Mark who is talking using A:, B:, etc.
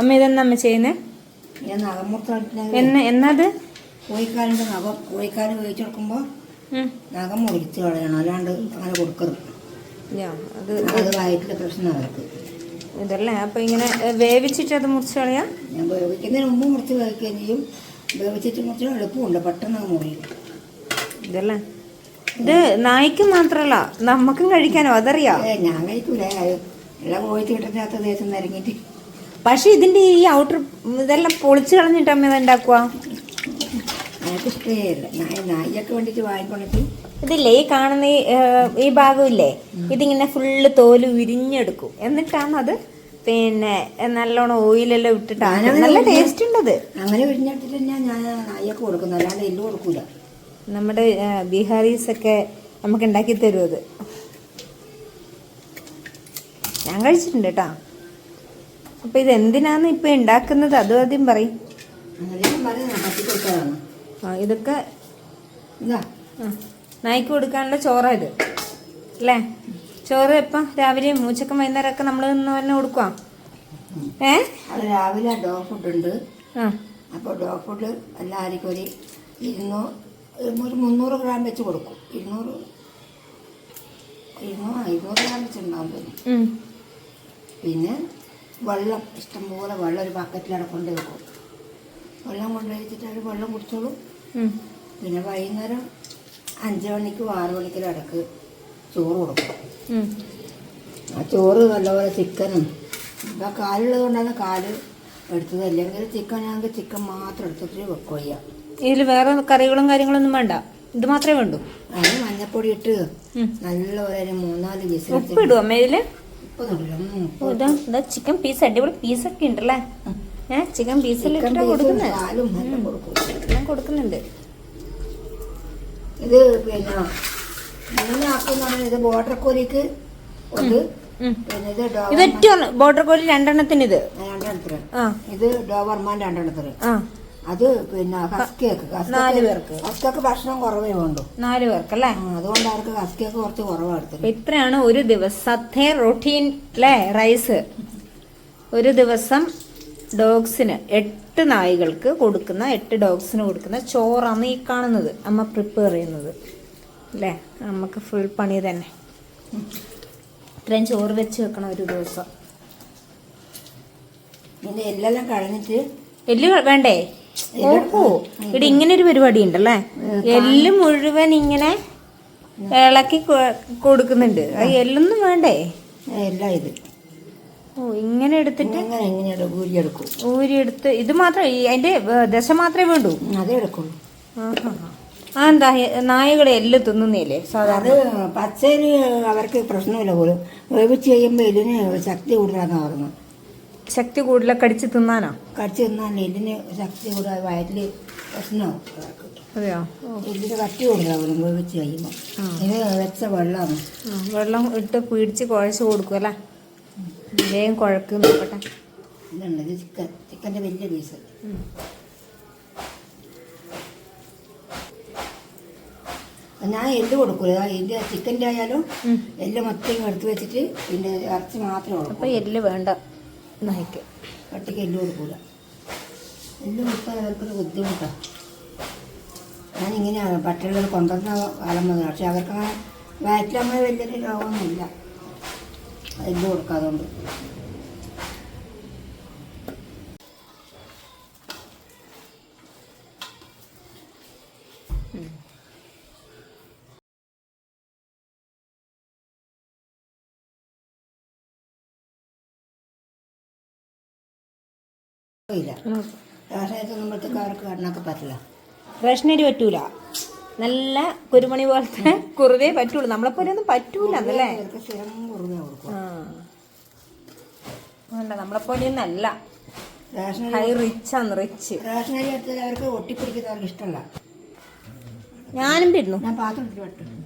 A: അമ്മ ഇതെന്നാ അമ്മ ചെയ്യുന്നേ?
B: ഞാൻ നഖമുറിച്ചിട്ടുണ്ടെങ്കിൽ
A: എന്ന എന്നത്?
B: കോഴിക്കാലിന്റെ നഖം കോഴിക്കാൽ വേവിച്ച് കൊടുക്കുമ്പോൾ. നഖം മുറിച്ച് കളയണം അല്ലാണ്ട് അങ്ങനെ കൊടുക്കരുത്.
A: അത്
B: അത് വയറ്റിലെ പ്രശ്നം അവർക്ക്.
A: ഇതല്ലേ അപ്പൊ ഇങ്ങനെ വേവിച്ചിട്ട് അത് മുറിച്ച് കളയാ?
B: ഞാൻ വേവിക്കുന്നതിന് മുമ്പ് മുറിച്ച് കഴിക്കുകയും ചെയ്യും. വേവിച്ചിട്ട് മുറിച്ച് എളുപ്പമുണ്ട് പെട്ടെന്ന് അങ്ങ് മുറിയും.
A: ഇതല്ലേ? ഇത് നായ്ക്ക് മാത്രല്ല നമുക്കും കഴിക്കാനോ അതറിയാം?
B: ഞാൻ കഴിക്കൂല അത് എല്ലാം കോഴിച്ച് കിട്ടുന്ന ദിവസം നിരങ്ങിയിട്ട്
A: പക്ഷെ ഇതിന്റെ ഈ ഔട്ടർ ഇതെല്ലാം പൊളിച്ചു കളഞ്ഞിട്ട് അമ്മ ഇത് ഉണ്ടാക്കുക
B: എനിക്ക് ഇഷ്ടമേയില്ല വേണ്ടിയിട്ട് വാങ്ങിക്കൊണ്ടിട്ട്
A: ഇതില്ലേ ഈ കാണുന്ന ഈ ഭാഗം ഇല്ലേ ഭാഗമില്ലേ? ഇതിങ്ങനെ ഫുള്ള് തോൽ ഉരിഞ്ഞെടുക്കും എന്നിട്ടാണ് അത് പിന്നെ നല്ലോണം ഓയിലെല്ലാം ഇട്ടിട്ടാണ് നല്ല ടേസ്റ്റ് ഉണ്ട് അത്
B: അങ്ങനെ വിരിഞ്ഞെടുത്തിട്ട് ഞാൻ ഞാൻ നായിയൊക്കെ കൊടുക്കുന്നു. അല്ലാണ്ട് എല്ല് കൊടുക്കൂല.
A: നമ്മുടെ ബീഹാറീസ് ഒക്കെ നമുക്ക് ഉണ്ടാക്കി തരും അത് ഞാൻ കഴിച്ചിട്ടുണ്ട് കേട്ടോ. അപ്പൊ ഇത് എന്തിനാന്ന് ഇപ്പൊ ഉണ്ടാക്കുന്നത് അതും ആദ്യം പറയും. ആ ഇതൊക്കെ നായ്ക്ക് കൊടുക്കാനുള്ള ചോറാ ഇത്. അല്ലേ ചോറ് എപ്പം? രാവിലെയും ഉച്ചക്കും വൈകുന്നേരമൊക്കെ നമ്മൾ നമ്മൾ തന്നെ കൊടുക്കുക ഏ?
B: അത് രാവിലെ ഡോ ഫുഡ് ഉണ്ട്.
A: ആ.
B: അപ്പോൾ ഡോ ഫുഡ് എല്ലാവർക്കും ഒരു ഇരുന്നൂറ് ഒരു മുന്നൂറ് ഗ്രാം വെച്ച് കൊടുക്കും. ഇരുന്നൂറ് ഇരുന്നൂറ് ഇരുന്നൂറ് ഗ്രാം വെച്ചുണ്ടാവും
A: ഉണ്ടാവും
B: പിന്നെ വെള്ളം ഇഷ്ടംപോലെ വെള്ളം ഒരു ബക്കറ്റിലവിടെ കൊണ്ട് വെക്കും. വെള്ളം കൊണ്ടുവച്ചിട്ട് വെച്ചിട്ട് അവർ വെള്ളം കുടിച്ചോളും. പിന്നെ വൈകുന്നേരം അഞ്ച് മണിക്കും ആറ് മണിക്കും ഇടയ്ക്ക് ചോറ് കൊടുക്കും. ആ ചോറ് നല്ലപോലെ ചിക്കനും ഇപ്പം കാലുള്ളത് കൊണ്ടാണ് കാൽ എടുത്തത്. അല്ലെങ്കിൽ ചിക്കൻ ഞങ്ങൾക്ക് ചിക്കൻ മാത്രം എടുത്തിട്ട് വെക്കുക ചെയ്യാം
A: ഇതിൽ വേറെ കറികളും കാര്യങ്ങളൊന്നും വേണ്ട. ഇത് മാത്രമേ വേണ്ടൂ.
B: അതിന് മഞ്ഞപ്പൊടി ഇട്ട്
A: നല്ല
B: നല്ലപോലെ ഒരു മൂന്നാൽ വിസിൽ
A: ഉപ്പ് ഇടും അമ്മ ഇതാ ചിക്കൻ പീസ് അടിപൊളി പീസൊക്കെ ഉണ്ടല്ലേ? ഏ ചിക്കൻ പീസ് കൊടുക്കുന്നത് ഞാൻ കൊടുക്കുന്നുണ്ട്.
B: ഇത് പിന്നെ മൂന്നാക്കുന്ന ഇത് ബോർഡർ കോലിക്ക്. ഇത്
A: ഇത് ഏറ്റവും ബോർഡർ കോലി രണ്ടെണ്ണത്തിന് ഇത്?
B: രണ്ടെണ്ണത്തിന്. ഇത് ഡോവർമാൻ രണ്ടെണ്ണത്തിന്.
A: ആ.
B: അത് പിന്നെ ഹസ്കിയൊക്കെ
A: നാല് പേർക്ക്.
B: ഹസ്കൊക്കെ ഭക്ഷണം കുറവേ വേണ്ടു
A: നാല് പേർക്കല്ലേ?
B: അല്ലേ അതുകൊണ്ട് അവർക്ക് ഹസ്കിയൊക്കെ കുറച്ച് കുറവാണ്
A: ഇത്രയാണ് ഒരു ദിവസത്തെ റൊട്ടീൻ അല്ലേ റൈസ് ഒരു ദിവസം ഡോഗ്സിന് എട്ട് നായ്കൾക്ക് കൊടുക്കുന്ന എട്ട് ഡോഗ്സിന് കൊടുക്കുന്ന ചോറാണ് ഈ കാണുന്നത്. അമ്മ പ്രിപ്പയർ ചെയ്യുന്നത്. അല്ലേ? നമുക്ക് ഫുൾ പണി തന്നെ. ഇത്രയും ചോറ് വെച്ച് വെക്കണം ഒരു ദിവസം.
B: എല്ലാം കഴിഞ്ഞിട്ട്
A: എല്ല് വേണ്ടേ? ഓഹോ ഇവിടെ ഇങ്ങനെ ഒരു പരിപാടി ഉണ്ടല്ലേ എല്ല് മുഴുവൻ ഇങ്ങനെ ഇളക്കി കൊടുക്കുന്നുണ്ട്. എല്ലൊന്നും വേണ്ടേ?
B: എല്ലാം ഇത്.
A: ഓ ഇങ്ങനെ എടുത്തിട്ട്?
B: ഊരിയെടുക്കും
A: ഊരിയെടുത്ത് ഇത് മാത്രം അതിന്റെ ദശ മാത്രമേ വേണ്ടൂ?
B: അതേ എടുക്കുള്ളൂ.
A: ആ എന്താ നായകളെ എല്ല് തിന്നുന്നില്ലേ? സാധാരണ.
B: അത് പച്ചരി അവർക്ക് പ്രശ്നമില്ല പോലും. വേവിച്ച് കഴിയുമ്പോൾ ഇതിന് ശക്തി കൂടുതലാണെന്ന് പറയുന്നത്.
A: ശക്തി കൂടുതലൊക്കെ കടിച്ചു തിന്നാനോ?
B: കടിച്ച് തിന്നാൽ എല്ലിന് ശക്തി കൂടുതൽ വയറ്റിൽ പ്രശ്നമാവും
A: അതെയോ?
B: എല്ലിന് കട്ടി കൂടുതലാവും വേവിച്ച് കഴിയുമ്പോൾ ഇത് വെച്ച വെള്ളമാണ്.
A: വെള്ളം ഇട്ട് പിടിച്ച് കുഴച്ച് കൊടുക്കും അല്ലേ? വേഗം കുഴക്ക് നോക്കട്ടെ.
B: ഇതുണ്ട്. ഇത് ചിക്കൻ. ചിക്കന്റെ വലിയ പീസ്. ഞാൻ എല്ല് കൊടുക്കൂല. എല്ല് ചിക്കന്റെ ആയാലും. എല്ല് മൊത്തം എടുത്ത് വെച്ചിട്ട് പിന്നെ ഇറച്ചി മാത്രമേ ഉള്ളൂ.
A: അപ്പൊ എല്ല് വേണ്ട. നായ്ക്ക്
B: പട്ടിക്ക് എല്ലാം കൊടുക്കൂല എല്ലാം കൊടുത്താൽ അവർക്കൊരു ബുദ്ധിമുട്ടാണ് ഞാനിങ്ങനെയാണ് പട്ടികൾ കൊണ്ടുവന്ന കാലം മുതൽ പക്ഷെ അവർക്ക് വയറ്റിലങ്ങനെ വലിയൊരു രോഗമൊന്നുമില്ല. എല്ല് കൊടുക്കാതുകൊണ്ട് ഇല്ല. രാഷ്ട്രീയത്തിൽ നമ്മളത്തേക്ക് അവർക്ക് കണ്ണൊക്കെ പറ്റില്ല.
A: റേഷനരി പറ്റൂല. നല്ല കുരുമണി പോലത്തെ കുറുവേ പറ്റുള്ളൂ. നമ്മളെ പോലെ ഒന്നും പറ്റൂല എന്നല്ലേ
B: അവർക്ക് സ്ഥിരം കുറുമ കൊടുക്കും.
A: ആ. വേണ്ട നമ്മളെ പോലെ ഒന്നും
B: റേഷനരി
A: ഹൈ റിച്ച് ആണ് റിച്ച്.
B: റേഷനരി എടുത്താൽ അവർക്ക് ഒട്ടിപ്പിടിക്കുന്നവർക്ക് ഇഷ്ടമല്ല.
A: ഞാനും തരുന്നു
B: ഞാൻ പാത്രം എടുത്തിട്ട്